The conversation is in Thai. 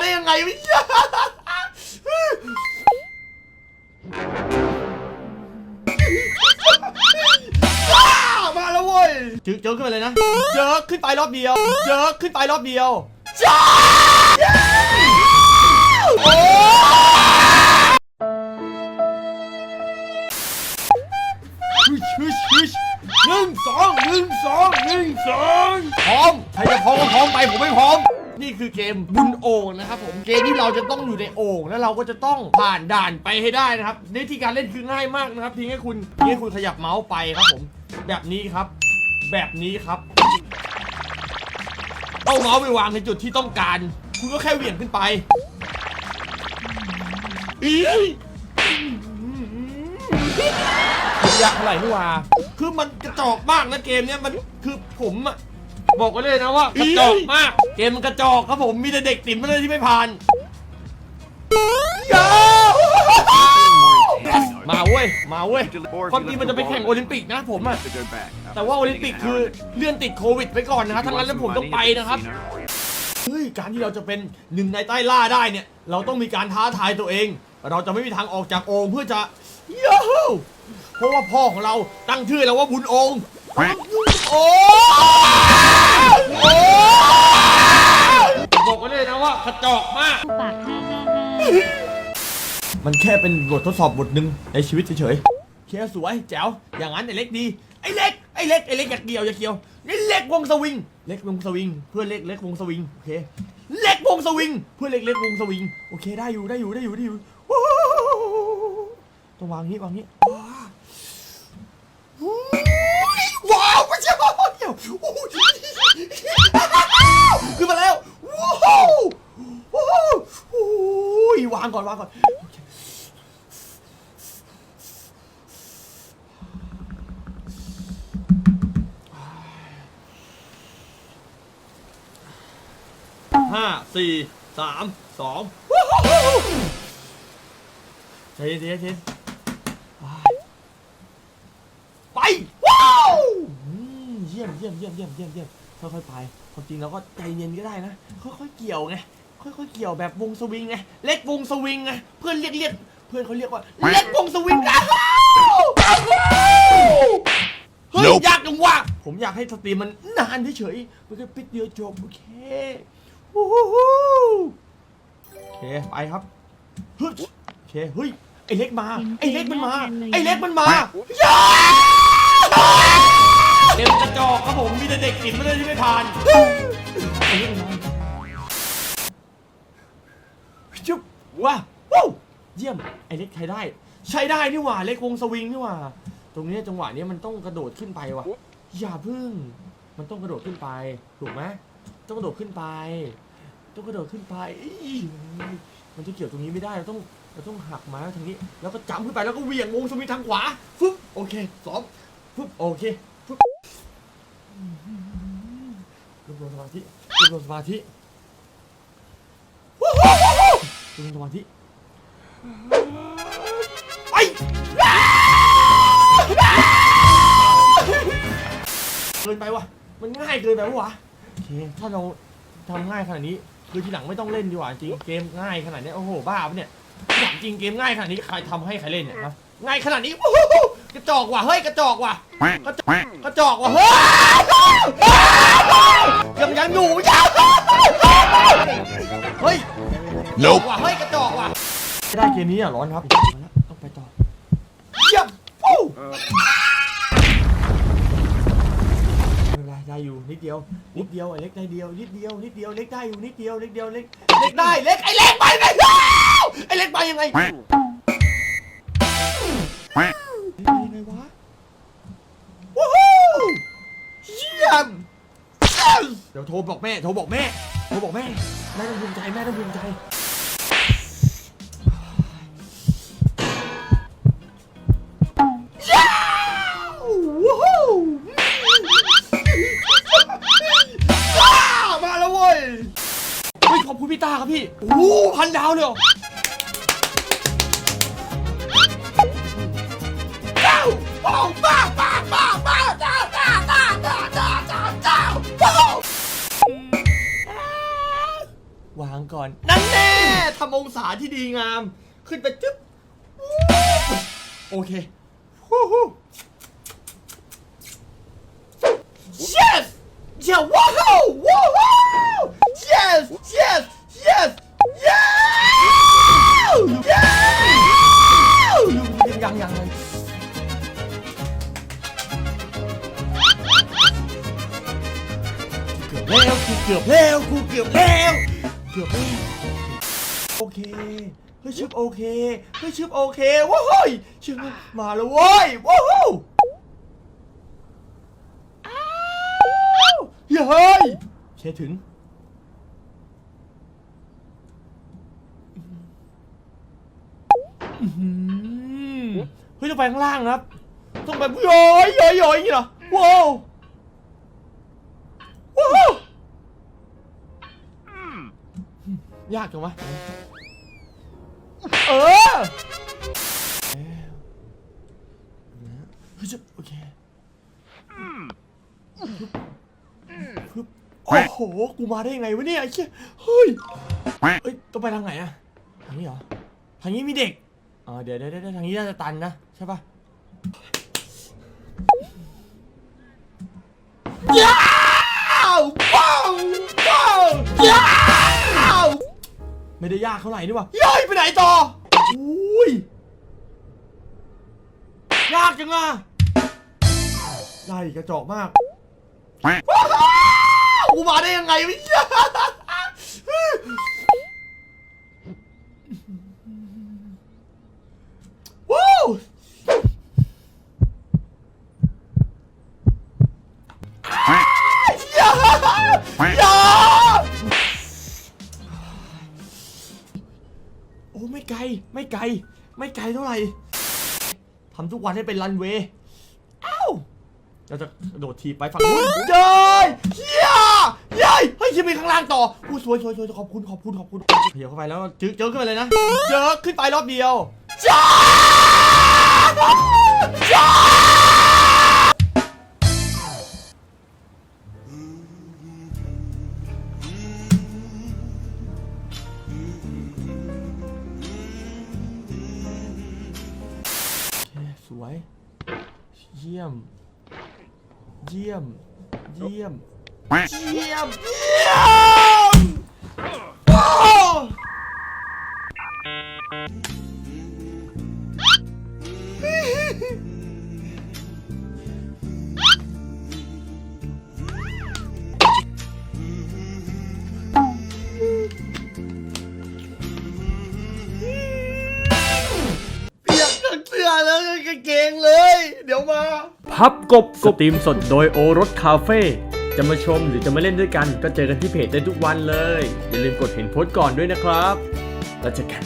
ได้ยังไงวะเนี่ยอ้ามาแล้วเว้ยเจอเจอขึ้นไปเลยนะ เจอขึ้นไปรอบเดียว เจอขึ้นไปรอบเดียวจ้าโอ้ฮึชฮึชฮึชหนึ่งสองหนึ่งสองหนึ่งสองพร้อมใครจะพร้อมก็พร้อมไปผมไม่พร้อม นี่คือเกมบุญโอ่งนะครับผมเกมที่เราจะต้องอยู่ในโอ่งแล้วเราก็จะต้องผ่านด่านไปให้ได้นะครับวิธีการเล่นคือง่ายมากนะครับเพียงแค่คุณเพียงแค่คุณขยับเมาส์ไปครับผม แบบนี้ครับ แบบนี้ครับเอาเมาส์ไปวางในจุดที่ต้องการ คุณก็แค่เหวี่ยงขึ้นไปอีอยากเท่าไหร่นี่หว่าคือมันกระจอกมากนะเกมเนี้ยมันคือผมอะ บอกไว้เลยนะว่ากระจอกมาก เกมมันกระจอกครับผมมีแต่เด็กติ๋มเท่านั้นที่ไม่ผ่านยามาเว้ยมาเว้ยความจริงมันจะไปแข่งโอลิมปิกนะผมอะแต่ว่าโอลิมปิกคือเลื่อนติดโควิดไปก่อนนะครับทั้งนั้นแล้วผมต้องไปนะครับเฮ้ยการที่เราจะเป็นหนึ่งในใต้ล่าได้เนี่ย เราต้องมีการท้าทายตัวเอง เราจะไม่มีทางออกจากโอ่งเพื่อจะยูฮูเพราะว่าพ่อของเราตั้งชื่อแล้วว่าบุญองค์โอ้ มันแค่เป็นบททดสอบบทหนึ่งในชีวิตเฉยๆเคสวยแจ๋วอย่างนั้นไอ้เล็กดีไอ้เล็กไอ้เล็กไอ้เล็กอย่าเกี่ยวอย่าเกี่ยวนี่เล็กวงสวิงเล็กวงสวิง เพื่อนเล็กเล็กวงสวิงโอเคเล็กวงสวิง เพื่อนเล็กเล็กวงสวิงโอเคได้อยู่ได้อยู่ได้อยู่ได้อยู่ว้าวต้องวางนี้วางนี้ว้าวไม่ใช่ว้าวเดียวขึ้นมาแล้วว้าวว้าวโอ้ยวางก่อนวางก่อน ห้าสี่สามสองใจเย็นใจเย็นใจเย็นไปว้าวอืมเยี่ยมเยี่ยมเยี่ยมเยี่ยมเยี่ยมเยี่ยมค่อยๆไปความจริงเราก็ใจเย็นก็ได้นะค่อยๆเกี่ยวไงค่อยๆเกี่ยวแบบวงสวิงไงเล็กวงสวิงไงเพื่อนเรียกเรียกเพื่อนเขาเรียกว่าเล็กวงสวิงอ้าวเฮ้ย Nope ยากจังวะผมอยากให้สตรีมมันนานเฉยๆมันก็ปิดเดียวจบโอเค วู้ฮู้ฮู้โอเคไปครับฮึบโอเคเฮ้ยไอ้เล็กมาไอ้เล็กมันมาไอ้เล็กมันมาอย่าเด็กกระจอกครับผมมีแต่เด็กกินไม่ได้ที่ไม่ทานไอ้เล็กมันมาจุ๊บว้าวู้เยี่ยมไอ้เล็กใช้ได้ ใช้ได้นี่หว่าเล็กวงสวิงนี่หว่า ตรงเนี้ยจังหวะเนี้ยมันต้องกระโดดขึ้นไปว่ะอย่าพึ่ง มันต้องกระโดดขึ้นไปถูกไหม ต้องกระโดดขึ้นไป ต้องกระโดดขึ้นไปอี้มันจะเกี่ยวตรงนี้ไม่ได้เราต้องเราต้องหักมาทางนี้ แล้วก็จำขึ้นไปแล้วก็เหวี่ยงวงสวิงทางขวาฟึบโอเคสองฟึบโอเคฟึบรวบรวมสมาธิรวบรวมสมาธิรวบรวมสมาธิไปเกินไปวะมันง่ายเกินไปวะ ถ้าเราทำง่ายขนาดนี้ คือทีหลังไม่ต้องเล่นดีกว่าจริง เกมง่ายขนาดนี้โอ้โหบ้าปะเนี่ยถามจริงเกมง่ายขนาดนี้ใครทำให้ใครเล่นเนี่ยนะง่ายขนาดนี้โอ้โหกระจอกว่ะเฮ้ยกระจอกว่ะกระจอกกระจอกว่ะเฮ้ยยังยังอยู่ยังเฮ้ย Nope ว่ะเฮ้ยกระจอกว่ะไม่ได้เกมนี้อะร้อนครับต้องไปต่อเยี่ยมฟู้ไม่เป็ ไรได้อยู่นิดเดียวนิดเดียวไอ้เล็กได้เดียวนิดเดียวนิดเดียวเล็กได้อยู่นิดเดียวเล็กเดียวเล็กเล็กได้เล็กไอ้เล็กไปไงไอ้เล็กไปยังไงยังไงวะว้าวเยี่ยมเดี๋ยวโทรบอกแม่โทรบอกแม่โทรบอกแม่แม่ต้องภูมิใจแม่ต้องภูมิใจ พี่ตาครับพี่โอ้โหพันดาวเลยเหรอเจ้าป้องป้าป้าป้าป้าเจ้าเจ้าเจ้าเจ้าเจ้าเจ้าเจ้าป้องวางก่อน นั่นแน่ทำองศาที่ดีงาม ขึ้นไปจึ๊บ โอเคฮู้ฮู้ yes yeah wow wow แล้วกูเกือบแล้วกูเกือบแล้วเกือบแล้วโอเคเฮ้ยชึบโอเคเฮ้ยชึบโอเคว้าวเฮ้ยชึบมาแล้วเว้ยว้าวอ้าวเฮ้ยเชถึงอื้อหือเฮ้ยต้องไปข้างล่างนะครับ ต้องไปโย้อยโย้อยโย้อยอย่างนี้เหรอว้าวว้าว ยากจังวะ เออเฮ้ยจะโอเคฮึบโอ้โห กูมาได้ยังไงวะเนี่ยไอ้เชี่ยเฮ้ยเอ้ย ต้องไปทางไหนอะทางนี้เหรอ ทางนี้มีเด็กอ๋อเดี๋ยวเดี๋ยวเดี๋ยวทางนี้น่าจะตันนะ ใช่ปะ ไม่ได้ยากเท่าไหร่นี่หว่าย้ายไปไหนต่ออุ้ยยากจังอะได้กระจอกมากว้าวกูมาได้ยังไงวะ ไม่ไกล ไม่ไกลเท่าไหร่ทำทุกวันให้เป็นรันเวย์อ้าวเราจะโดดทีไปฝั่งนู้นเย้ยเฮียเย้ยเฮ้ยยังมีข้างล่างต่ออู้สวยสวยสวยขอบคุณขอบคุณขอบคุณเดี๋ยวเข้าไปแล้วเจอเจอขึ้นไปเลยนะเจอขึ้นไปรอบเดียวจ้าจ้า เยี่ยม เยี่ยม เยี่ยม เยี่ยม เยี่ยมโอ้เปียกทั้งเสื้อแล้วก็กางเกงเลย เดี๋ยวมา พับกบสตรีมสดโดยโอรสคาเฟ่จะมาชมหรือจะมาเล่นด้วยกัน ก็เจอกันที่เพจได้ทุกวันเลย อย่าลืมกดเห็นโพสต์ก่อนด้วยนะครับแล้วเจอกัน